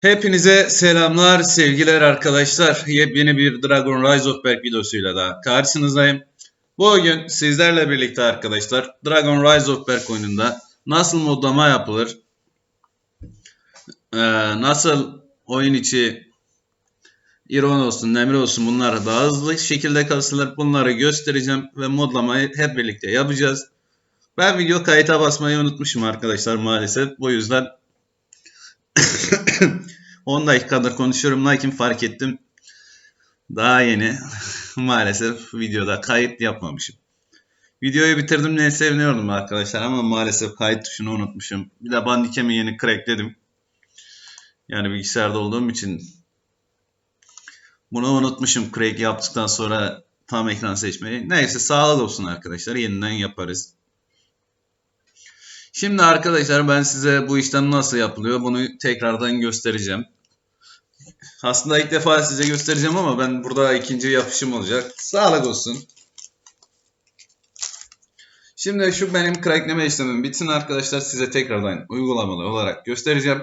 Hepinize selamlar, sevgiler arkadaşlar. Yepyeni bir Dragon Rise of Berk videosuyla da karşınızdayım. Bugün sizlerle birlikte arkadaşlar Dragon Rise of Berk oyununda nasıl modlama yapılır, ee, nasıl oyun içi İron olsun, Nemir olsun bunlar daha hızlı şekilde kasılır bunları göstereceğim ve modlamayı hep birlikte yapacağız. Ben video kayıta basmayı unutmuşum arkadaşlar maalesef. Bu yüzden 10 dakikadır konuşuyorum lakin fark ettim. Daha yeni maalesef videoda kayıt yapmamışım. Videoyu bitirdim diye seviniyordum arkadaşlar ama maalesef kayıt tuşunu unutmuşum. Bir de bandikemi yeni crackledim. Yani bilgisayarda olduğum için bunu unutmuşum crack yaptıktan sonra tam ekran seçmeyi. Neyse sağlık olsun arkadaşlar yeniden yaparız. Şimdi arkadaşlar ben size bu işlem nasıl yapılıyor bunu tekrardan göstereceğim. Aslında ilk defa size göstereceğim ama ben burada ikinci yapışım olacak. Sağlık olsun. Şimdi şu benim crackleme işlemim bitsin arkadaşlar size tekrardan uygulamalı olarak göstereceğim.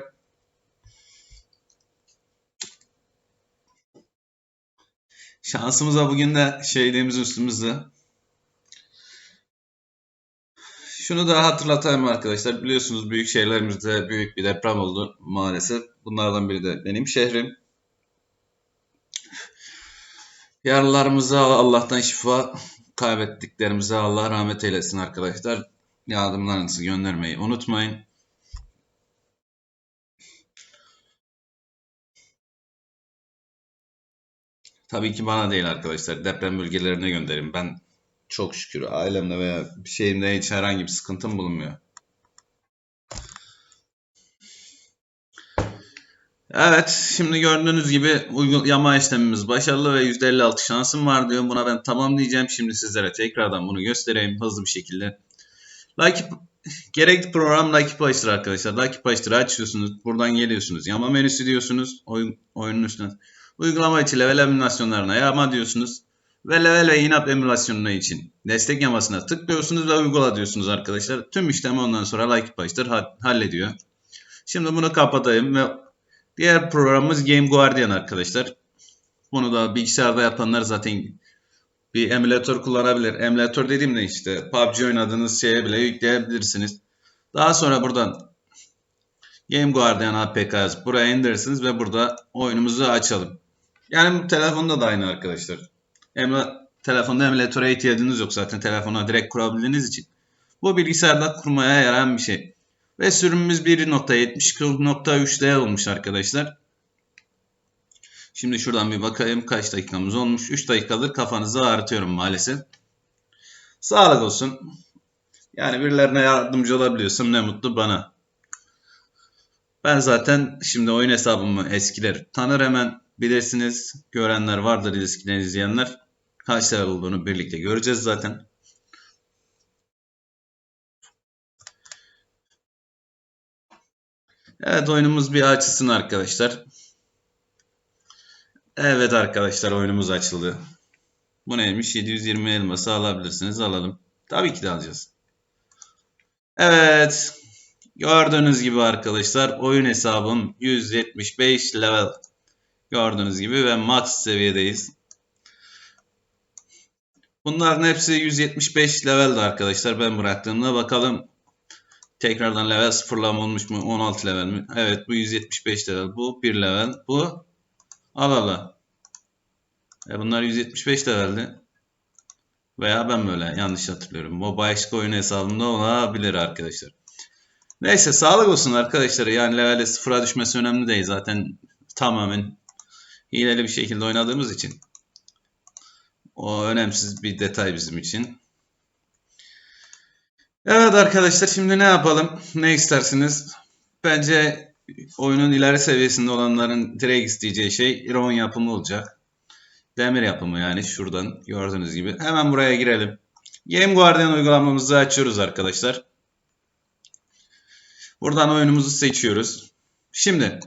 Şansımıza bugün de şeyliğimiz üstümüzde. Şunu da hatırlatayım arkadaşlar. Biliyorsunuz büyük şehirlerimizde büyük bir deprem oldu maalesef. Bunlardan biri de benim şehrim. Yaralılarımıza Allah'tan şifa, kaybettiklerimize Allah rahmet eylesin arkadaşlar. Yardımlarınızı göndermeyi unutmayın. Tabii ki bana değil arkadaşlar. Deprem bölgelerine gönderin. Ben çok şükür ailemde veya bir şeyimde hiç herhangi bir sıkıntım bulunmuyor. Evet, şimdi gördüğünüz gibi uygulama işlemimiz başarılı ve %56 şansım var diyor. Buna ben tamam diyeceğim. Şimdi sizlere tekrardan bunu göstereyim hızlı bir şekilde. Like gerekli program Lucky Payster arkadaşlar. Lucky Payster'ı açıyorsunuz. Buradan geliyorsunuz. Yama menüsü diyorsunuz. Oyun, oyunun üstüne. Uygulama için level emülasyonlarına yama diyorsunuz. Ve level ve inap emülasyonuna için destek yamasına tıklıyorsunuz ve uygula diyorsunuz arkadaşlar. Tüm işlemi ondan sonra Lucky Payster hallediyor. Şimdi bunu kapatayım ve Diğer programımız Game Guardian arkadaşlar. Bunu da bilgisayarda yapanlar zaten bir emülatör kullanabilir. Emülatör dediğimde işte PUBG oynadığınız şeye bile yükleyebilirsiniz. Daha sonra buradan Game Guardian APK yazıp buraya indirirsiniz ve burada oyunumuzu açalım. Yani bu telefonda da aynı arkadaşlar. Emla, telefonda emülatöre ihtiyacınız yok zaten telefona direkt kurabildiğiniz için. Bu bilgisayarda kurmaya yarayan bir şey. Ve sürümümüz 1.72.3'te olmuş arkadaşlar. Şimdi şuradan bir bakayım kaç dakikamız olmuş. 3 dakikadır kafanızı ağrıtıyorum maalesef. Sağlık olsun. Yani birilerine yardımcı olabiliyorsam ne mutlu bana. Ben zaten şimdi oyun hesabımı eskiler tanır hemen bilirsiniz. Görenler vardır eskiden izleyenler. Kaç level olduğunu birlikte göreceğiz zaten. Evet oyunumuz bir açılsın arkadaşlar. Evet arkadaşlar oyunumuz açıldı. Bu neymiş? 720 elması alabilirsiniz. Alalım. Tabii ki de alacağız. Evet. Gördüğünüz gibi arkadaşlar oyun hesabım 175 level. Gördüğünüz gibi ve max seviyedeyiz. Bunların hepsi 175 leveldi arkadaşlar. Ben bıraktığımda bakalım Tekrardan level sıfırlama olmuş mu? 16 level mi? Evet bu 175 level. Bu 1 level. Bu alala. E bunlar 175 leveldi. Veya ben böyle yanlış hatırlıyorum. Başka oyun hesabında olabilir arkadaşlar. Neyse sağlık olsun arkadaşlar. Yani levelde sıfıra düşmesi önemli değil. Zaten tamamen hileli bir şekilde oynadığımız için. O önemsiz bir detay bizim için. Evet arkadaşlar şimdi ne yapalım? Ne istersiniz? Bence oyunun ileri seviyesinde olanların direkt isteyeceği şey iron yapımı olacak. Demir yapımı yani şuradan gördüğünüz gibi. Hemen buraya girelim. Game Guardian uygulamamızı açıyoruz arkadaşlar. Buradan oyunumuzu seçiyoruz. Şimdi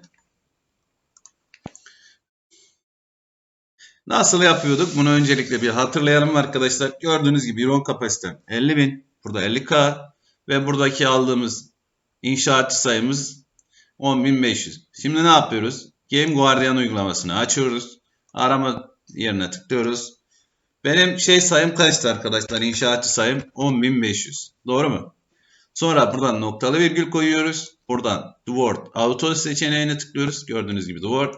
nasıl yapıyorduk? Bunu öncelikle bir hatırlayalım arkadaşlar. Gördüğünüz gibi iron kapasitem 50.000. Burada 50K ve buradaki aldığımız inşaatçı sayımız 10.500. Şimdi ne yapıyoruz? Game Guardian uygulamasını açıyoruz. Arama yerine tıklıyoruz. Benim şey sayım kaçtı arkadaşlar? İnşaatçı sayım 10.500. Doğru mu? Sonra buradan noktalı virgül koyuyoruz. Buradan The Word Auto seçeneğine tıklıyoruz. Gördüğünüz gibi The Word.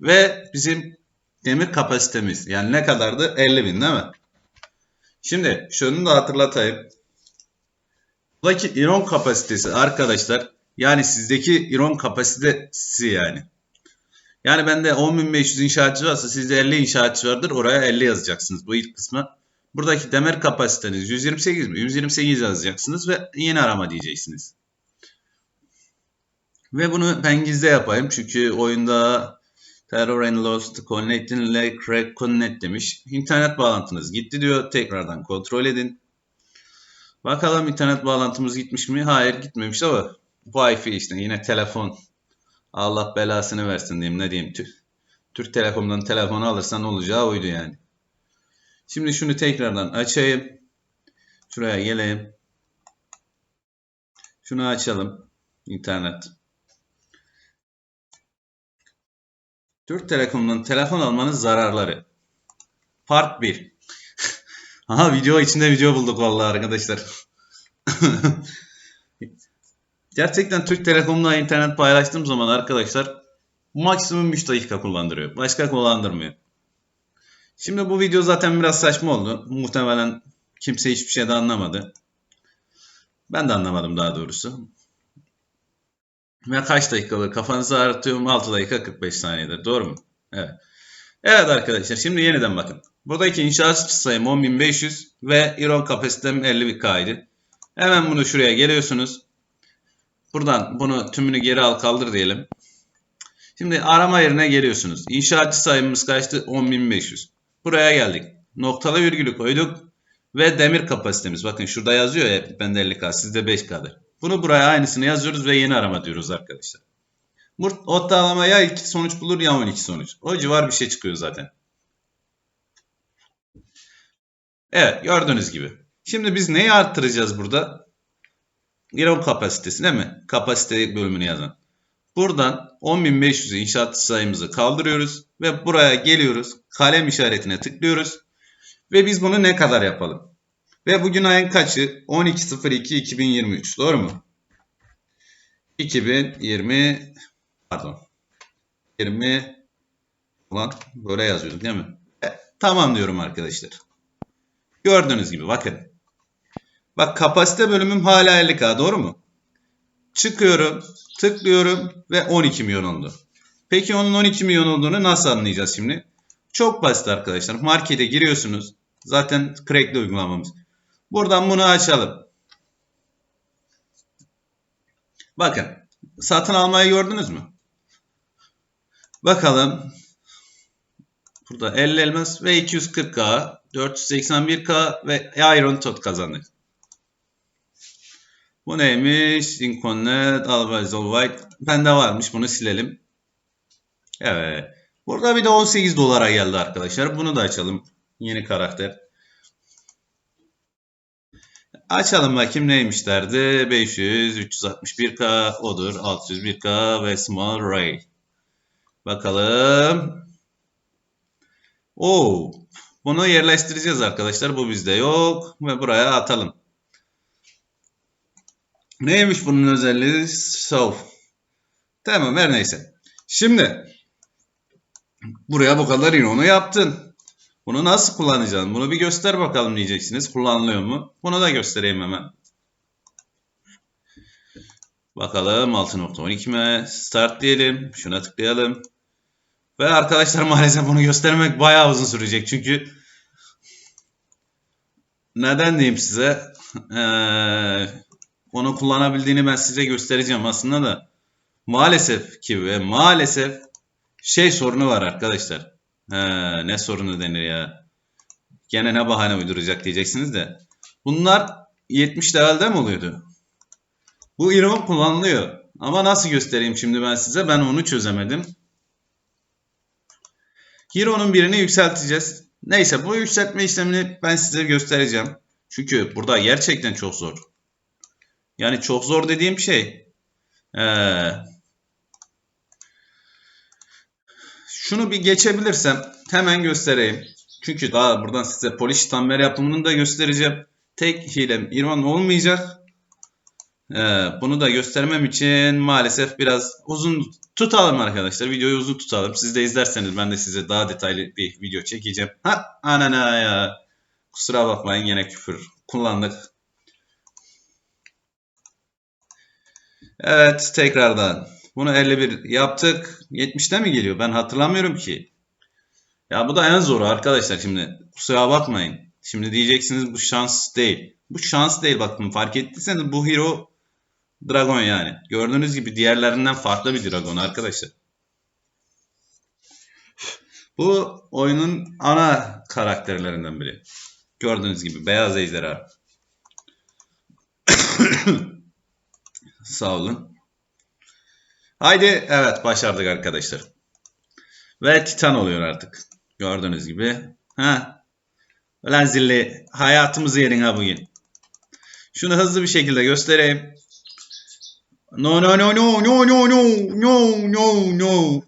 Ve bizim demir kapasitemiz. Yani ne kadardı? 50 bin değil mi? Şimdi şunu da hatırlatayım. Buradaki iron kapasitesi arkadaşlar yani sizdeki iron kapasitesi yani. Yani bende 10.500 inşaatçı varsa sizde 50 inşaatçı vardır. Oraya 50 yazacaksınız bu ilk kısma. Buradaki demir kapasiteniz 128 mi? 128 yazacaksınız ve yeni arama diyeceksiniz. Ve bunu ben gizli yapayım çünkü oyunda Terror and Lost Connecting ile Crack Connect demiş. İnternet bağlantınız gitti diyor. Tekrardan kontrol edin. Bakalım internet bağlantımız gitmiş mi? Hayır gitmemiş ama Wi-Fi işte yine telefon. Allah belasını versin diyeyim ne diyeyim. Türk Telekom'dan telefonu alırsan olacağı oydu yani. Şimdi şunu tekrardan açayım. Şuraya geleyim. Şunu açalım. İnternet. Türk Telekom'dan telefon almanın zararları. Part 1. Aha video içinde video bulduk vallahi arkadaşlar. Gerçekten Türk Telekom'la internet paylaştığım zaman arkadaşlar maksimum 3 dakika kullandırıyor. Başka kullandırmıyor. Şimdi bu video zaten biraz saçma oldu. Muhtemelen kimse hiçbir şey de anlamadı. Ben de anlamadım daha doğrusu. Ve kaç dakikadır kafanızı ağrıtıyorum 6 dakika 45 saniyedir. Doğru mu? Evet. Evet arkadaşlar şimdi yeniden bakın. Buradaki inşaat sayım 10.500 ve iron kapasitem 50K'ydı. Hemen bunu şuraya geliyorsunuz. Buradan bunu tümünü geri al kaldır diyelim. Şimdi arama yerine geliyorsunuz. İnşaatçı sayımız kaçtı? 10.500. Buraya geldik. Noktalı virgülü koyduk. Ve demir kapasitemiz. Bakın şurada yazıyor ya bende 50K sizde 5K'dır. Bunu buraya aynısını yazıyoruz ve yeni arama diyoruz arkadaşlar. Ortalama ya 2 sonuç bulur ya 12 sonuç. O civar bir şey çıkıyor zaten. Evet gördüğünüz gibi. Şimdi biz neyi arttıracağız burada? Iron kapasitesi değil mi? Kapasite bölümünü yazan. Buradan 10.500'ü inşaat sayımızı kaldırıyoruz ve buraya geliyoruz. Kalem işaretine tıklıyoruz. Ve biz bunu ne kadar yapalım? Ve bugün ayın kaçı? 12.02.2023 doğru mu? 2020 pardon 20 ulan böyle yazıyorduk değil mi? E, tamam diyorum arkadaşlar. Gördüğünüz gibi bakın. Bak kapasite bölümüm hala 50k doğru mu? Çıkıyorum, tıklıyorum ve 12 milyon oldu. Peki onun 12 milyon olduğunu nasıl anlayacağız şimdi? Çok basit arkadaşlar. Markete giriyorsunuz. Zaten crackli uygulamamız. Buradan bunu açalım. Bakın. Satın almayı gördünüz mü? Bakalım. Burada 50 elmas ve 240k, 481k ve Iron Tot kazandık. Bu neymiş? Inconnet, Alvarez All White. Bende varmış. Bunu silelim. Evet. Burada bir de 18 dolara geldi arkadaşlar. Bunu da açalım. Yeni karakter. Açalım bakayım neymişlerdi. 500, 361k, odur, 601k ve Small Ray. Bakalım. Oo, bunu yerleştireceğiz arkadaşlar. Bu bizde yok ve buraya atalım. Neymiş bunun özelliği? Soft. Tamam her neyse. Şimdi buraya bu kadar inonu yaptın. Bunu nasıl kullanacaksın? Bunu bir göster bakalım diyeceksiniz. Kullanılıyor mu? Bunu da göstereyim hemen. Bakalım 6.12 mi? Start diyelim. Şuna tıklayalım. Ve arkadaşlar maalesef bunu göstermek bayağı uzun sürecek. Çünkü neden diyeyim size? Ee, onu kullanabildiğini ben size göstereceğim aslında da. Maalesef ki ve maalesef şey sorunu var arkadaşlar. He, ne sorunu denir ya? Gene ne bahane uyduracak diyeceksiniz de. Bunlar 70 level'de mi oluyordu? Bu iron kullanılıyor. Ama nasıl göstereyim şimdi ben size? Ben onu çözemedim. Hero'nun birini yükselteceğiz. Neyse bu yükseltme işlemini ben size göstereceğim. Çünkü burada gerçekten çok zor. Yani çok zor dediğim şey. Ee, Şunu bir geçebilirsem hemen göstereyim. Çünkü daha buradan size polish tamber yapımını da göstereceğim. Tek hilem İrvan olmayacak. Ee, bunu da göstermem için maalesef biraz uzun tutalım arkadaşlar. Videoyu uzun tutalım. Siz de izlerseniz ben de size daha detaylı bir video çekeceğim. Ha anana ya. Kusura bakmayın yine küfür kullandık. Evet tekrardan. Bunu 51 yaptık. 70'te mi geliyor? Ben hatırlamıyorum ki. Ya bu da en zoru arkadaşlar şimdi. Kusura bakmayın. Şimdi diyeceksiniz bu şans değil. Bu şans değil bakın fark ettiyseniz bu hero dragon yani. Gördüğünüz gibi diğerlerinden farklı bir dragon arkadaşlar. Bu oyunun ana karakterlerinden biri. Gördüğünüz gibi beyaz ejderha. Sağ olun. Haydi evet başardık arkadaşlar. Ve Titan oluyor artık. Gördüğünüz gibi. Ha. Ulan zilli hayatımızı yedin ha bugün. Şunu hızlı bir şekilde göstereyim. No no no no no no no no no no.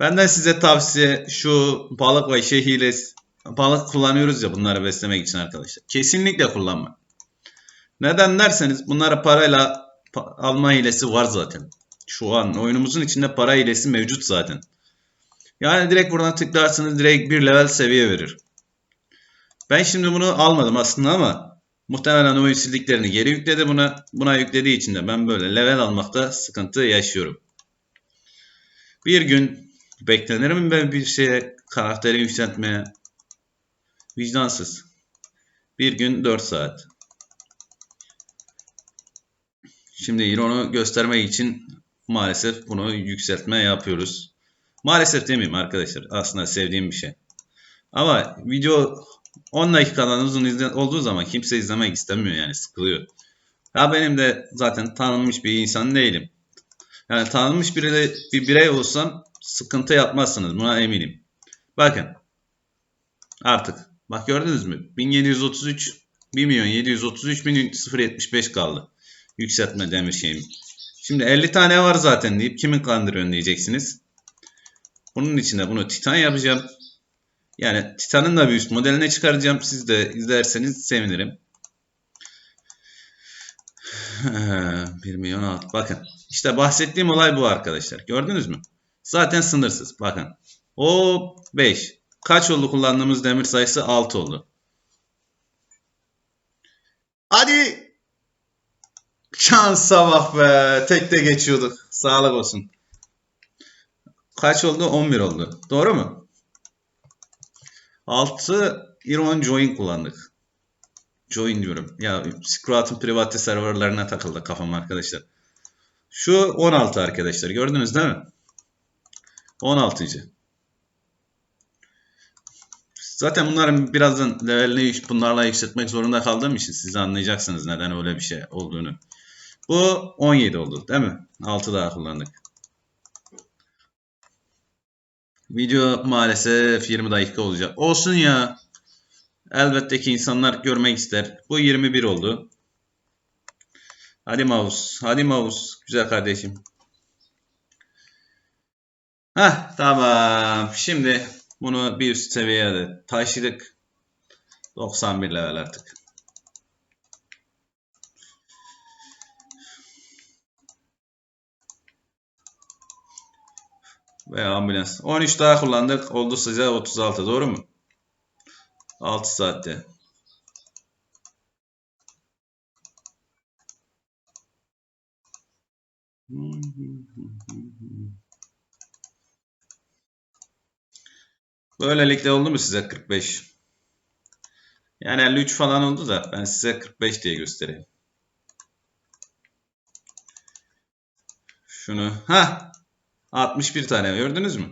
Benden size tavsiye şu balık ve hilesi. Balık kullanıyoruz ya bunları beslemek için arkadaşlar. Kesinlikle kullanma. Neden derseniz bunlara parayla pa- alma hilesi var zaten. Şu an oyunumuzun içinde para hilesi mevcut zaten. Yani direkt buradan tıklarsınız direkt bir level seviye verir. Ben şimdi bunu almadım aslında ama muhtemelen oyun sildiklerini geri yükledi buna. Buna yüklediği için de ben böyle level almakta sıkıntı yaşıyorum. Bir gün beklenir mi ben bir şeye karakteri yükseltmeye? Vicdansız. Bir gün 4 saat. Şimdi Iron'u göstermek için maalesef bunu yükseltme yapıyoruz. Maalesef demeyeyim arkadaşlar. Aslında sevdiğim bir şey. Ama video 10 dakikadan uzun izle- olduğu zaman kimse izlemek istemiyor yani sıkılıyor. Ya benim de zaten tanınmış bir insan değilim. Yani tanınmış biri, bir birey olsam sıkıntı yapmazsınız buna eminim. Bakın artık bak gördünüz mü 1733 1 milyon 733 bin 075 kaldı yükseltme demir şeyim. Şimdi 50 tane var zaten deyip kimin kandırıyorsun diyeceksiniz. Bunun için de bunu Titan yapacağım. Yani Titan'ın da bir üst modeline çıkaracağım. Siz de izlerseniz sevinirim. 1 milyon alt. Bakın. İşte bahsettiğim olay bu arkadaşlar. Gördünüz mü? Zaten sınırsız. Bakın. O 5. Kaç oldu kullandığımız demir sayısı? 6 oldu. Hadi. Şansa bak be. Tekte geçiyorduk. Sağlık olsun. Kaç oldu? 11 oldu. Doğru mu? 6 Iron Join kullandık. Join diyorum. Ya Scroat'ın private serverlarına takıldı kafam arkadaşlar. Şu 16 arkadaşlar. Gördünüz değil mi? 16. Zaten bunların birazdan levelini bunlarla yükseltmek zorunda kaldığım için siz anlayacaksınız neden öyle bir şey olduğunu. Bu 17 oldu değil mi? 6 daha kullandık. Video maalesef 20 dakika olacak. Olsun ya. Elbette ki insanlar görmek ister. Bu 21 oldu. Hadi mouse. Hadi mouse. Güzel kardeşim. Heh tamam. Şimdi bunu bir üst seviyeye de taşıdık. 91 level artık. Ve ambulans. 13 daha kullandık. Oldu size 36 doğru mu? 6 saatte. Böylelikle oldu mu size 45? Yani 53 falan oldu da ben size 45 diye göstereyim. Şunu. Ha, 61 tane gördünüz mü?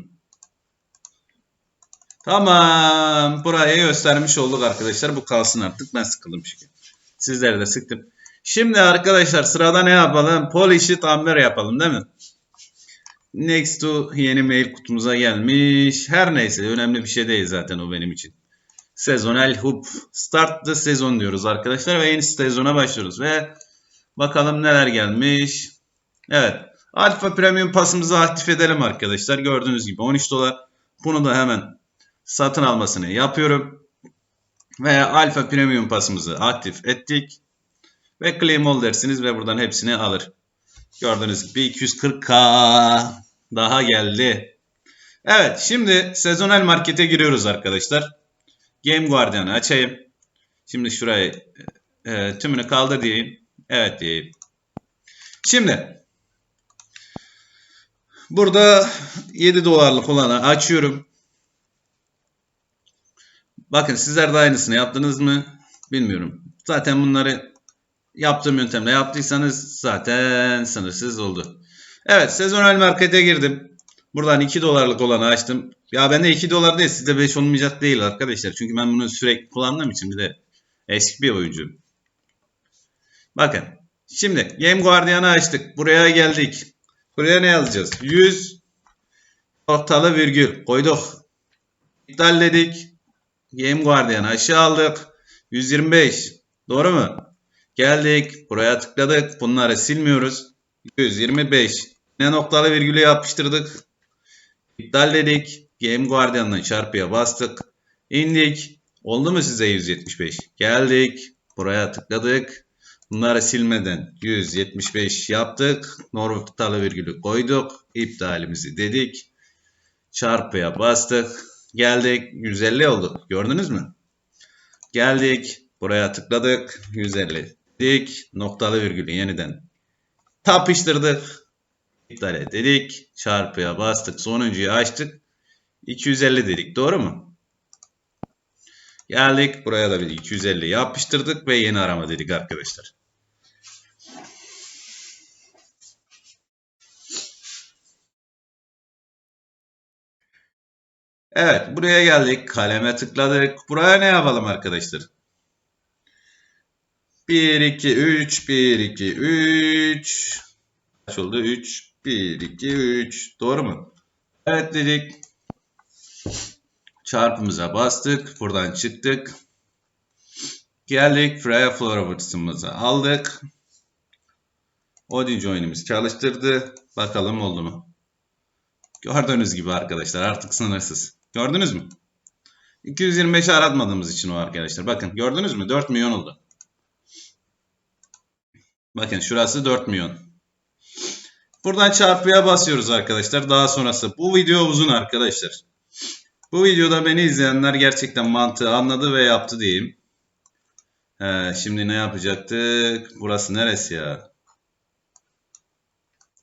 Tamam. Buraya göstermiş olduk arkadaşlar. Bu kalsın artık. Ben sıkıldım çünkü. Sizleri de sıktım. Şimdi arkadaşlar sırada ne yapalım? Polish'i tamir yapalım değil mi? Next to yeni mail kutumuza gelmiş. Her neyse önemli bir şey değil zaten o benim için. Sezonel hub. Start the sezon diyoruz arkadaşlar ve yeni sezona başlıyoruz. Ve bakalım neler gelmiş. Evet. Alfa Premium pasımızı aktif edelim arkadaşlar. Gördüğünüz gibi 13 dolar. Bunu da hemen satın almasını yapıyorum. Ve Alfa Premium pasımızı aktif ettik. Ve claim all dersiniz ve buradan hepsini alır. Gördüğünüz gibi 240k daha geldi. Evet şimdi sezonel markete giriyoruz arkadaşlar. Game Guardian'ı açayım. Şimdi şurayı e, tümünü kaldır diyeyim. Evet diyeyim. Şimdi burada 7 dolarlık olanı açıyorum. Bakın sizler de aynısını yaptınız mı? Bilmiyorum. Zaten bunları yaptığım yöntemle yaptıysanız zaten sınırsız oldu. Evet sezonel markete girdim. Buradan 2 dolarlık olanı açtım. Ya bende 2 dolar değil sizde 5 olmayacak değil arkadaşlar. Çünkü ben bunu sürekli kullandığım için bir de eski bir oyuncu. Bakın şimdi Game Guardian'ı açtık. Buraya geldik. Buraya ne yazacağız? 100 noktalı virgül koyduk. İptalledik. Game Guardian'ı aşağı aldık. 125. Doğru mu? Geldik. Buraya tıkladık. Bunları silmiyoruz. 125. Ne noktalı virgülü yapıştırdık. İptal dedik. Game Guardian'la çarpıya bastık. İndik. Oldu mu size 175? Geldik. Buraya tıkladık. Bunları silmeden 175 yaptık. Noktalı virgülü koyduk. İptalimizi dedik. Çarpıya bastık. Geldik. 150 oldu. Gördünüz mü? Geldik. Buraya tıkladık. 150 dedik. Noktalı virgülü yeniden tapıştırdık. İptal dedik. Çarpıya bastık. Sonuncuyu açtık. 250 dedik. Doğru mu? Geldik. Buraya da bir 250 yapıştırdık ve yeni arama dedik arkadaşlar. Evet. Buraya geldik. Kaleme tıkladık. Buraya ne yapalım arkadaşlar? 1, 2, 3, 1, 2, 3. Kaç oldu? 3, 1, 2, 3. Doğru mu? Evet dedik. Çarpımıza bastık. Buradan çıktık. Geldik. Freya Flower'ımızı aldık. Odin join'imiz çalıştırdı. Bakalım oldu mu? Gördüğünüz gibi arkadaşlar artık sınırsız. Gördünüz mü? 225'i aratmadığımız için o arkadaşlar. Bakın gördünüz mü? 4 milyon oldu. Bakın şurası 4 milyon. Buradan çarpıya basıyoruz arkadaşlar. Daha sonrası. Bu video uzun arkadaşlar. Bu videoda beni izleyenler gerçekten mantığı anladı ve yaptı diyeyim. He, şimdi ne yapacaktık? Burası neresi ya?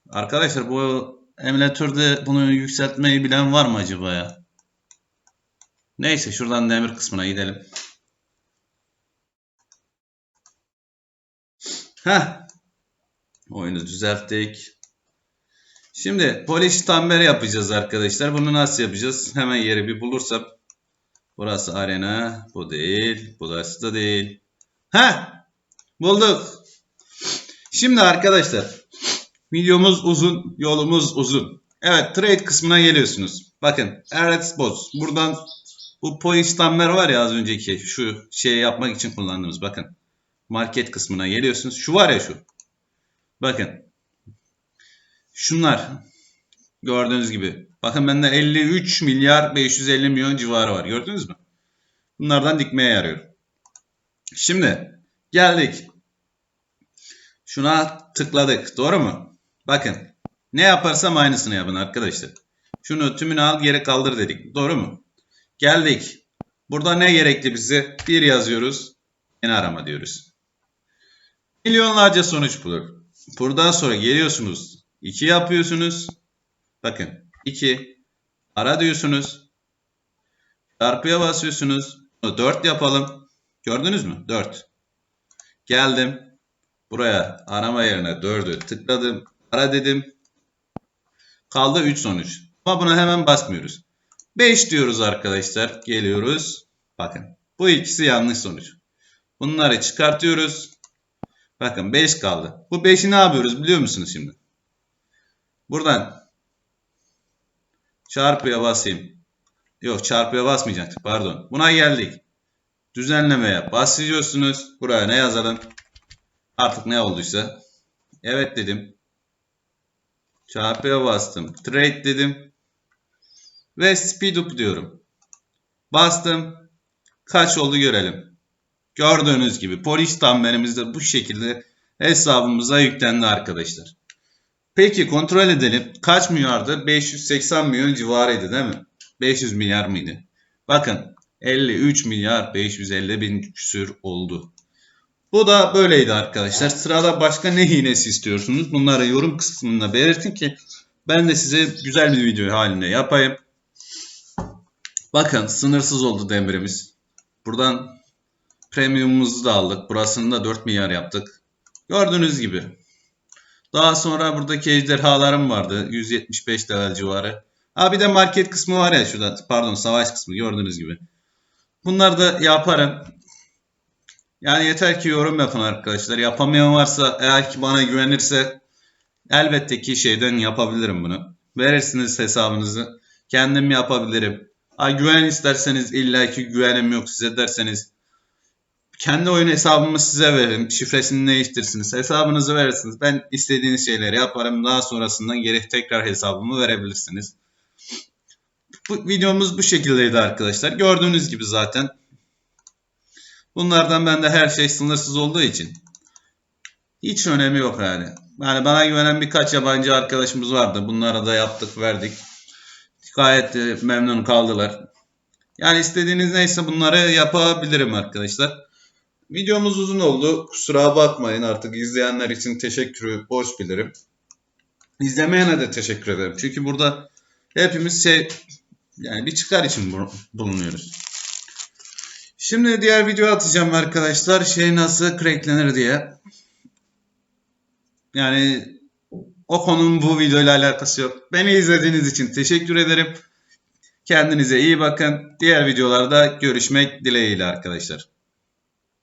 Arkadaşlar bu emülatörde bunu yükseltmeyi bilen var mı acaba ya? Neyse şuradan demir kısmına gidelim. Heh. Oyunu düzelttik. Şimdi polish tamber yapacağız arkadaşlar. Bunu nasıl yapacağız? Hemen yeri bir bulursam. Burası arena. Bu değil. Burası da değil. Heh. Bulduk. Şimdi arkadaşlar. Videomuz uzun. Yolumuz uzun. Evet trade kısmına geliyorsunuz. Bakın Eretz Boz. Buradan bu polish tamber var ya az önceki. Şu şey yapmak için kullandığımız. Bakın. Market kısmına geliyorsunuz. Şu var ya şu. Bakın. Şunlar. Gördüğünüz gibi. Bakın bende 53 milyar 550 milyon civarı var. Gördünüz mü? Bunlardan dikmeye yarıyor. Şimdi geldik. Şuna tıkladık. Doğru mu? Bakın. Ne yaparsam aynısını yapın arkadaşlar. Şunu tümünü al geri kaldır dedik. Doğru mu? Geldik. Burada ne gerekli bize? Bir yazıyoruz. Yeni arama diyoruz. Milyonlarca sonuç bulur. Buradan sonra geliyorsunuz. 2 yapıyorsunuz. Bakın 2 ara diyorsunuz. Çarpıya basıyorsunuz. 4 yapalım. Gördünüz mü? 4. Geldim. Buraya arama yerine 4'ü tıkladım. Ara dedim. Kaldı 3 sonuç. Ama buna hemen basmıyoruz. 5 diyoruz arkadaşlar. Geliyoruz. Bakın. Bu ikisi yanlış sonuç. Bunları çıkartıyoruz. Bakın 5 kaldı. Bu 5'i ne yapıyoruz biliyor musunuz şimdi? Buradan çarpıya basayım. Yok çarpıya basmayacaktık pardon. Buna geldik. Düzenlemeye basıyorsunuz. Buraya ne yazalım? Artık ne olduysa. Evet dedim. Çarpıya bastım. Trade dedim. Ve speed up diyorum. Bastım. Kaç oldu görelim. Gördüğünüz gibi polis tamberimiz de bu şekilde hesabımıza yüklendi arkadaşlar. Peki kontrol edelim. Kaç milyardı? 580 milyon civarıydı değil mi? 500 milyar mıydı? Bakın 53 milyar 550 bin küsür oldu. Bu da böyleydi arkadaşlar. Sırada başka ne hilesi istiyorsunuz? Bunları yorum kısmında belirtin ki ben de size güzel bir video halinde yapayım. Bakın sınırsız oldu demirimiz. Buradan premiumumuzu da aldık. Burasını da 4 milyar yaptık. Gördüğünüz gibi. Daha sonra buradaki ejderhalarım vardı. 175 level civarı. Ha bir de market kısmı var ya şurada. Pardon savaş kısmı gördüğünüz gibi. Bunları da yaparım. Yani yeter ki yorum yapın arkadaşlar. Yapamayan varsa eğer ki bana güvenirse elbette ki şeyden yapabilirim bunu. Verirsiniz hesabınızı. Kendim yapabilirim. Ha güven isterseniz illa ki güvenim yok size derseniz kendi oyun hesabımı size veririm. Şifresini değiştirirsiniz. Hesabınızı verirsiniz. Ben istediğiniz şeyleri yaparım. Daha sonrasında geri tekrar hesabımı verebilirsiniz. Bu videomuz bu şekildeydi arkadaşlar. Gördüğünüz gibi zaten. Bunlardan bende her şey sınırsız olduğu için hiç önemi yok yani. Yani bana güvenen birkaç yabancı arkadaşımız vardı. Bunlara da yaptık, verdik. Gayet de memnun kaldılar. Yani istediğiniz neyse bunları yapabilirim arkadaşlar. Videomuz uzun oldu. Kusura bakmayın artık izleyenler için teşekkürü boş bilirim. İzlemeyene de teşekkür ederim. Çünkü burada hepimiz şey yani bir çıkar için bu- bulunuyoruz. Şimdi diğer video atacağım arkadaşlar. Şey nasıl cracklenir diye. Yani o konunun bu videoyla alakası yok. Beni izlediğiniz için teşekkür ederim. Kendinize iyi bakın. Diğer videolarda görüşmek dileğiyle arkadaşlar.